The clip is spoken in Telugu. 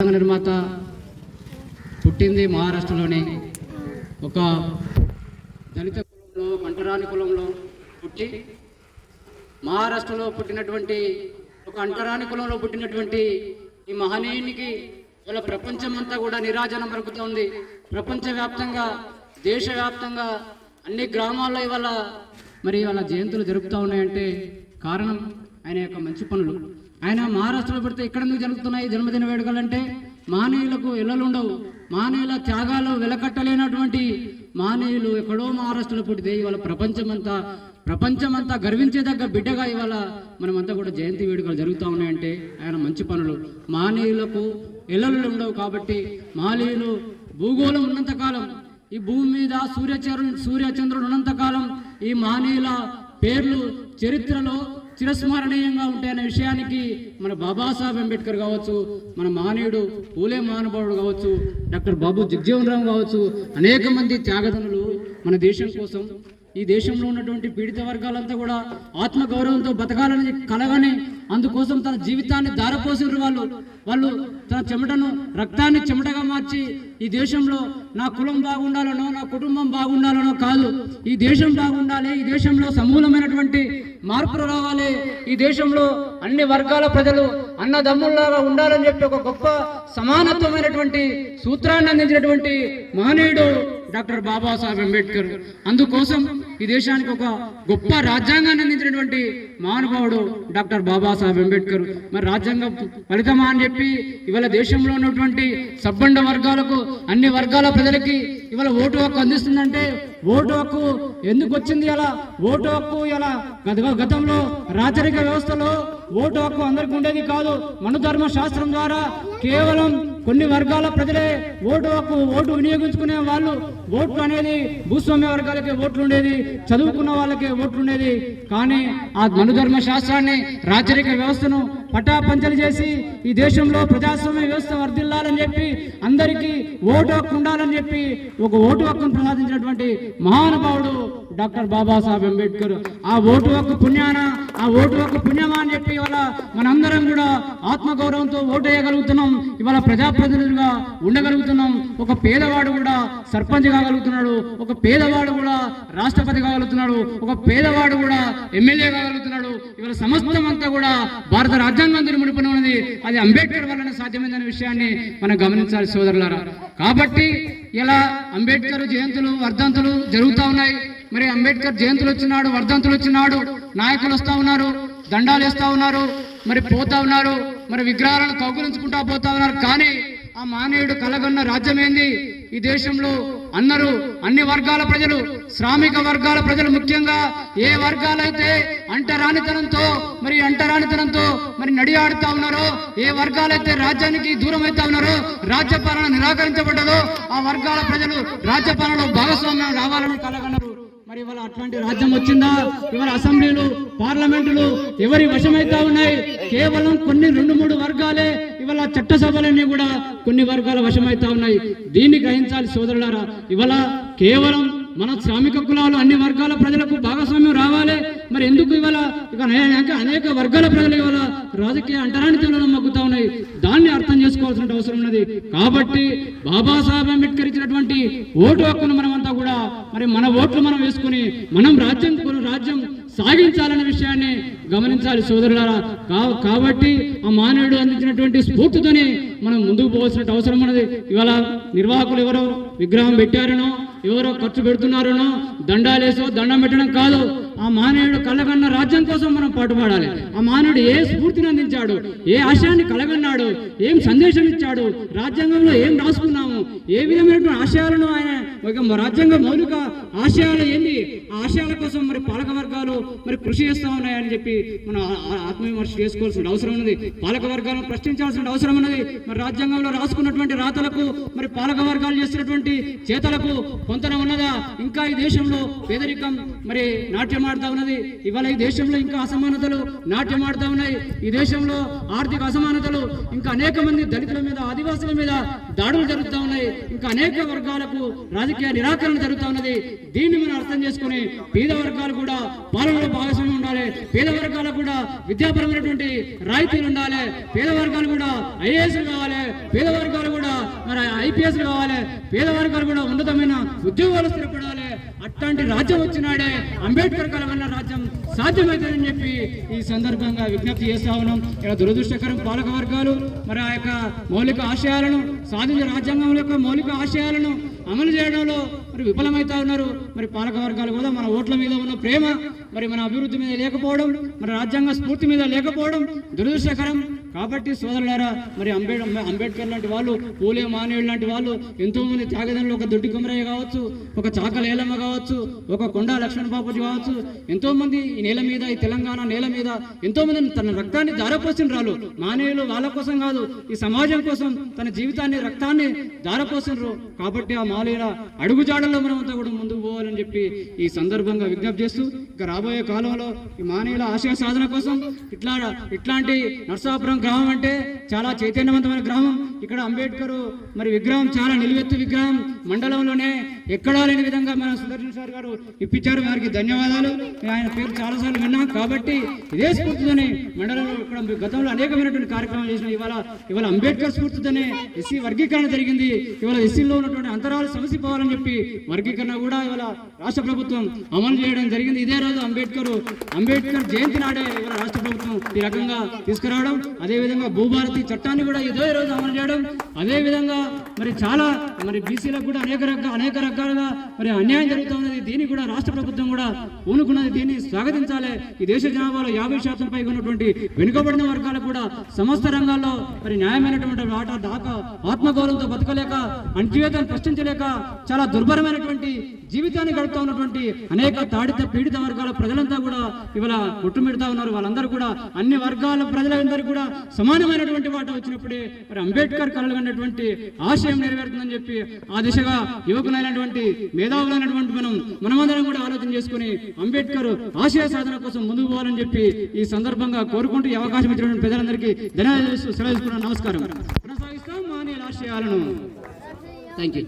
నిర్మాత పుట్టింది మహారాష్ట్రలోని ఒక దళిత కులంలో అంటరాని కులంలో పుట్టి మహారాష్ట్రలో పుట్టినటువంటి ఒక అంటరాని కులంలో పుట్టినటువంటి ఈ మహనీయునికి ప్రపంచం ప్రపంచమంతా కూడా నిరాజనం పలుకుతోంది ప్రపంచవ్యాప్తంగా దేశవ్యాప్తంగా అన్ని గ్రామాల్లో ఇవాళ మరి ఇవాళ జయంతులు జరుపుతూ ఉన్నాయంటే కారణం ఆయన యొక్క మంచి పనులు. ఆయన మహారాష్ట్రలో పెడితే ఎక్కడ ఎందుకు జరుగుతున్నాయి జన్మదిన వేడుకలు అంటే మానవులకు ఇళ్ళలు ఉండవు మానవుల త్యాగాలు వెలకట్టలేనటువంటి మానవులు ఎక్కడో మహారాష్ట్రలో పుట్టితే ఇవాళ ప్రపంచమంతా ప్రపంచమంతా గర్వించేదగ్గ బిడ్డగా ఇవాళ మనమంతా కూడా జయంతి వేడుకలు జరుగుతూ ఉన్నాయంటే ఆయన మంచి పనులు. మానవులకు ఇళ్ళలు ఉండవు కాబట్టి మానవులు భూగోళం ఉన్నంతకాలం ఈ భూమి మీద సూర్యచరు సూర్యచంద్రుడు ఉన్నంతకాలం ఈ మానవుల పేర్లు చరిత్రలో చిరస్మరణీయంగా ఉంటాయనే విషయానికి మన బాబాసాహెబ్ అంబేద్కర్ కావచ్చు మన మహనీయుడు పూలే మహానుభావుడు కావచ్చు డాక్టర్ బాబు జగ్జీవన్ రామ్ కావచ్చు అనేక మంది త్యాగదనులు మన దేశం కోసం ఈ దేశంలో ఉన్నటువంటి పీడిత వర్గాలంతా కూడా ఆత్మగౌరవంతో బతకాలని కలగని అందుకోసం తన జీవితాన్ని దారపోసిన వాళ్ళు. వాళ్ళు తన చెమటను రక్తాన్ని చెమటగా మార్చి ఈ దేశంలో నా కులం బాగుండాలనో నా కుటుంబం బాగుండాలనో కాదు ఈ దేశం బాగుండాలి ఈ దేశంలో సమూలమైనటువంటి మార్పులు రావాలి ఈ దేశంలో అన్ని వర్గాల ప్రజలు అన్నదమ్ముల్లాగా ఉండాలని చెప్పి ఒక గొప్ప సమానత్వమైనటువంటి సూత్రాన్ని అందించినటువంటి మహనీయుడు డాక్టర్ బాబాసాహెబ్ అంబేద్కర్. అందుకోసం ఈ దేశానికి ఒక గొప్ప రాజ్యాంగాన్ని అందించినటువంటి మహానుభావుడు డాక్టర్ బాబాసాహెబ్ అంబేద్కర్. మరి రాజ్యాంగం ఫలితమా అని చెప్పి ఇవాళ దేశంలో ఉన్నటువంటి సబ్బండ వర్గాలకు అన్ని వర్గాల ప్రజలకి ఇవాళ ఓటు హక్కు అందిస్తుందంటే ఓటు హక్కు ఎందుకు వచ్చింది అలా? ఓటు హక్కు ఇలా గతంలో రాచరిక వ్యవస్థలో ఓటు హక్కు అందరికి ఉండేది కాదు. మనుధర్మ శాస్త్రం ద్వారా కేవలం కొన్ని వర్గాల ప్రజలే ఓటు హక్కు ఓటు వినియోగించుకునే వాళ్ళు ఓట్లు అనేది భూస్వామ్య వర్గాలకే ఓట్లు ఉండేది చదువుకున్న వాళ్ళకే ఓట్లు ఉండేది కానీ ఆ మనుధర్మ శాస్త్రాన్ని రాచరిక వ్యవస్థను పటాపంచలు చేసి ఈ దేశంలో ప్రజాస్వామ్య వ్యవస్థ వర్ధిల్లాలని చెప్పి అందరికీ ఓటు హక్కు ఉండాలని చెప్పి ఒక ఓటు హక్కును ప్రసాదించినటువంటి మహానుభావుడు డాక్టర్ బాబాసాహెబ్ అంబేద్కర్ ఆ ఓటు హక్కు పుణ్యాన ఆ ఓటు హక్కు పుణ్యమా అని చెప్పి ఇవాళ మనందరం కూడా ఆత్మగౌరవంతో ఓటు వేయగలుగుతున్నాం ఇవాళ ప్రజాప్రతినిధులుగా ఉండగలుగుతున్నాం. ఒక పేదవాడు కూడా సర్పంచ్ కాగలుగుతున్నాడు. ఒక పేదవాడు కూడా రాష్ట్రపతి కాగలుగుతున్నాడు. ఒక పేదవాడు కూడా ఎమ్మెల్యే కాగలుగుతున్నాడు. ఇవాళ సమస్తం అంతా కూడా భారత రాజ్యాంగం ముడిపడి ఉన్నది. అది అంబేద్కర్ వల్లనే సాధ్యమైందనే విషయాన్ని మనం గమనించాలి సోదరులారా. కాబట్టి ఇలా అంబేద్కర్ జయంతులు వర్ధంతులు జరుగుతూ ఉన్నాయి. మరి అంబేద్కర్ జయంతులు వచ్చినాడు వర్ధంతులు వచ్చినాడు నాయకులు వస్తా ఉన్నారు దండాలు వేస్తూ ఉన్నారు మరి పోతా ఉన్నారు మరి విగ్రహాలను కౌగులించుకుంటా పోతా ఉన్నారు. కానీ ఆ మానవుడు కలగన్న రాజ్యం ఏంది ఈ దేశంలో అందరూ అన్ని వర్గాల ప్రజలు శ్రామిక వర్గాల ప్రజలు ముఖ్యంగా ఏ వర్గాలైతే అంటరానితనంతో మరి అంటరానితనంతో మరి నడియాడుతా ఉన్నారో ఏ వర్గాలైతే రాజ్యానికి దూరం అవుతా ఉన్నారో రాజ్యపాలన నిరాకరించబడ్డదో ఆ వర్గాల ప్రజలు రాజ్యపాలనలో భాగస్వామ్యం రావాలని కలగన్న మరి ఇవాళ అట్లాంటి రాజ్యం వచ్చిందా? ఇవాళ అసెంబ్లీలు పార్లమెంటులు ఎవరి వశమైతా ఉన్నాయి? కేవలం కొన్ని రెండు మూడు వర్గాలే ఇవాళ చట్టసభలన్నీ కూడా కొన్ని వర్గాల వశమైతా ఉన్నాయి. దీన్ని గ్రహించాలి సోదరులారా. ఇవాళ కేవలం మన శ్రామిక కులాలు అన్ని వర్గాల ప్రజలకు భాగస్వామ్యం రావాలి. మరి ఎందుకు ఇవాళ ఇక అనేక వర్గాల ప్రజలు ఇవాళ రాజకీయ అంటరానితనంలో మగ్గుతా ఉన్నాయి? దాన్ని అర్థం చేసుకోవాల్సిన అవసరం ఉన్నది. కాబట్టి బాబాసాహెబ్ అంబేద్కర్ ఇచ్చినటువంటి ఓటు హక్కును మనం అంతా కూడా మరి మన ఓట్లు మనం వేసుకుని మనం రాజ్యం కొను- రాజ్యం సాగించాలనే విషయాన్ని గమనించాలి సోదరులారా. కా- కాబట్టి ఆ మానవుడు అందించినటువంటి స్ఫూర్తితోనే మనం ముందుకు పోవాల్సిన అవసరం ఉన్నది. ఇవాళ నిర్వాహకులు ఎవరో విగ్రహం పెట్టారనో ఎవరో ఖర్చు పెడుతున్నారనో దండాలేసో దండం పెట్టడం కాదు ఆ మానవుడు కలగన్న రాజ్యం కోసం మనం పాటుపడాలి. ఆ మానవుడు ఏ స్ఫూర్తిని అందించాడు? ఏ ఆశయాన్ని కలగన్నాడు? ఏం సందేశం ఇచ్చాడు? రాజ్యాంగంలో ఏం రాసుకున్నాము? ఏ విధమైనటువంటి ఆశయాలను ఆయన ఒక రాజ్యాంగ మౌలిక ఆశయాలు ఏ ఆశయాల కోసం మరి పాలక వర్గాలు మరి కృషి చేస్తా ఉన్నాయని చెప్పి మనం ఆత్మవిమర్శ చేసుకోవాల్సిన అవసరం ఉన్నది. పాలక వర్గాలను ప్రశ్నించాల్సిన అవసరం ఉన్నది. మరి రాజ్యాంగంలో రాసుకున్నటువంటి రాతలకు మరి పాలక వర్గాలు చేస్తున్నటువంటి చేతలకు పొంతన ఉన్నదా? ఇంకా ఈ దేశంలో పేదరికం మరి నాట్యం ఉన్నది. ఇవాళ ఈ దేశంలో ఇంకా అసమానతలు నాట్యం ఆడుతా ఉన్నాయి. ఈ దేశంలో ఆర్థిక అసమానతలు ఇంకా అనేక మంది దళితుల మీద ఆదివాసుల మీద దాడులు జరుగుతూ ఉన్నాయి. ఇంకా అనేక వర్గాలకు రాజకీయ నిరాకరణ జరుగుతూ ఉన్నది. దీన్ని మనం అర్థం చేసుకుని పేద వర్గాలు కూడా పాలనలో భాగస్వామ్యం ఉండాలి. పేద వర్గాలకు కూడా విద్యాపరమైనటువంటి రాయితీలు ఉండాలి. పేద వర్గాలు కూడా ఐఏఎస్ కావాలి. పేద వర్గాలు కూడా మరి ఐపీఎస్ కావాలి. పేద వర్గాలు కూడా ఉన్నతమైన ఉద్యోగాలు స్థిరపడాలి. అట్లాంటి రాజ్యం వచ్చినాడే అంబేద్కర్ కాలమైన రాజ్యం సాధ్యమవుతుందని చెప్పి ఈ సందర్భంగా విజ్ఞప్తి చేస్తా ఉన్నాం. ఇలా దురదృష్టకరం పాలక వర్గాలు మరి ఆ యొక్క మౌలిక ఆశయాలను సాధించే రాజ్యాంగం యొక్క మౌలిక ఆశయాలను అమలు చేయడంలో మరి విఫలమవుతా ఉన్నారు. మరి పాలక వర్గాలు కూడా మన ఓట్ల మీద ఉన్న ప్రేమ మరి మన అభివృద్ధి మీద లేకపోవడం మన రాజ్యాంగ స్ఫూర్తి మీద లేకపోవడం దురదృష్టకరం. కాబట్టి సోదరులారా మరి అంబేడ్ అంబేద్కర్ లాంటి వాళ్ళు పూలే మానేయుడు లాంటి వాళ్ళు ఎంతోమంది త్యాగదండ్రులు ఒక దొడ్డి కుమరయ్య కావచ్చు ఒక చాక లేలమ్మ కావచ్చు ఒక కొండా లక్ష్మణ బాపూజీ కావచ్చు ఎంతోమంది ఈ నేల మీద ఈ తెలంగాణ నేల మీద ఎంతోమంది తన రక్తాన్ని ధారపోసిన రాళ్ళు. మానేయులు వాళ్ళ కోసం కాదు ఈ సమాజం కోసం తన జీవితాన్ని రక్తాన్ని ధారపోసినారు. కాబట్టి ఆ మాలేల అడుగుజాడల్లో మనం అంతా కూడా ముందుకు పోవాలని చెప్పి ఈ సందర్భంగా విజ్ఞప్తి చేస్తూ ఇక రాబోయే కాలంలో ఈ మానేయుల ఆశయ సాధన కోసం ఇట్లా ఇట్లాంటి నర్సాపురం గ్రామం అంటే చాలా చైతన్యవంతమైన గ్రామం. ఇక్కడ అంబేద్కర్ మరి విగ్రహం చాలా నిలువెత్తు విగ్రహం. మండలంలోనే ఎక్కడా లేని విధంగా మన సుదర్శన్ సార్ గారు ఇప్పించారు. వారికి ధన్యవాదాలు. ఆయన పేరు చాలాసార్లు విన్నాం. కాబట్టి ఇదే స్ఫూర్తితోనే మండలంలో ఇక్కడ గతంలో అనేకమైనటువంటి కార్యక్రమాలు చేసిన ఇవాళ ఇవాళ అంబేద్కర్ స్ఫూర్తితోనే ఎస్సీ వర్గీకరణ జరిగింది. ఇవాళ ఎస్సీలో ఉన్నటువంటి అంతరాలు సమసిపోవాలని చెప్పి వర్గీకరణ కూడా ఇవాళ రాష్ట్ర ప్రభుత్వం అమలు చేయడం జరిగింది. ఇదే రోజు అంబేద్కర్ అంబేద్కర్ జయంతి నాడే ఇవాళ రాష్ట్ర ప్రభుత్వం ఈ రకంగా తీసుకురావడం. అదేవిధంగా భూభారతి చట్టాన్ని కూడా ఇదే రోజు అమలు చేయడం. అదేవిధంగా మరి చాలా మరి బీసీలకు కూడా అనేక రకాల అనేక రకాలుగా మరి అన్యాయం జరుగుతూ ఉన్నది దీన్ని కూడా రాష్ట్ర ప్రభుత్వం కూడా పూనుకున్నది దీన్ని స్వాగతించాలి. ఈ దేశ జనాభాలో యాభై శాతం పైగా ఉన్నటువంటి వెనుకబడిన వర్గాలు కూడా సమస్త రంగాల్లో మరి న్యాయమైనటువంటి ఆట దాక ఆత్మగౌరవంతో బతకలేక అణచివేతను ప్రశ్నించలేక చాలా దుర్భరమైనటువంటి జీవితాన్ని గడుపుతూ ఉన్నటువంటి అనేక తాడిత పీడిత వర్గాల ప్రజలంతా కూడా ఇవాళ కొట్టుమిడుతా ఉన్నారు. వాళ్ళందరూ కూడా అన్ని వర్గాల ప్రజలందరూ కూడా సమానమైనటువంటి వాట వచ్చినప్పుడే మరి అంబేద్కర్ కలగనటువంటి ఆశయం నెరవేరుతుందని చెప్పి ఆ దిశగా యువకులైనటువంటి మేధావులైనటువంటి మనం మనమందరం కూడా ఆలోచన చేసుకుని అంబేద్కర్ ఆశయ సాధన కోసం ముందుకు పోవాలని చెప్పి ఈ సందర్భంగా కోరుకుంటూ ఈ అవకాశం ఇచ్చినటువంటి ప్రజలందరికీ ధన్యవాదాలు సెలవుకున్నాను నమస్కారం. కొనసాగిస్తాం మానే ఆశయాలను థ్యాంక్ యూ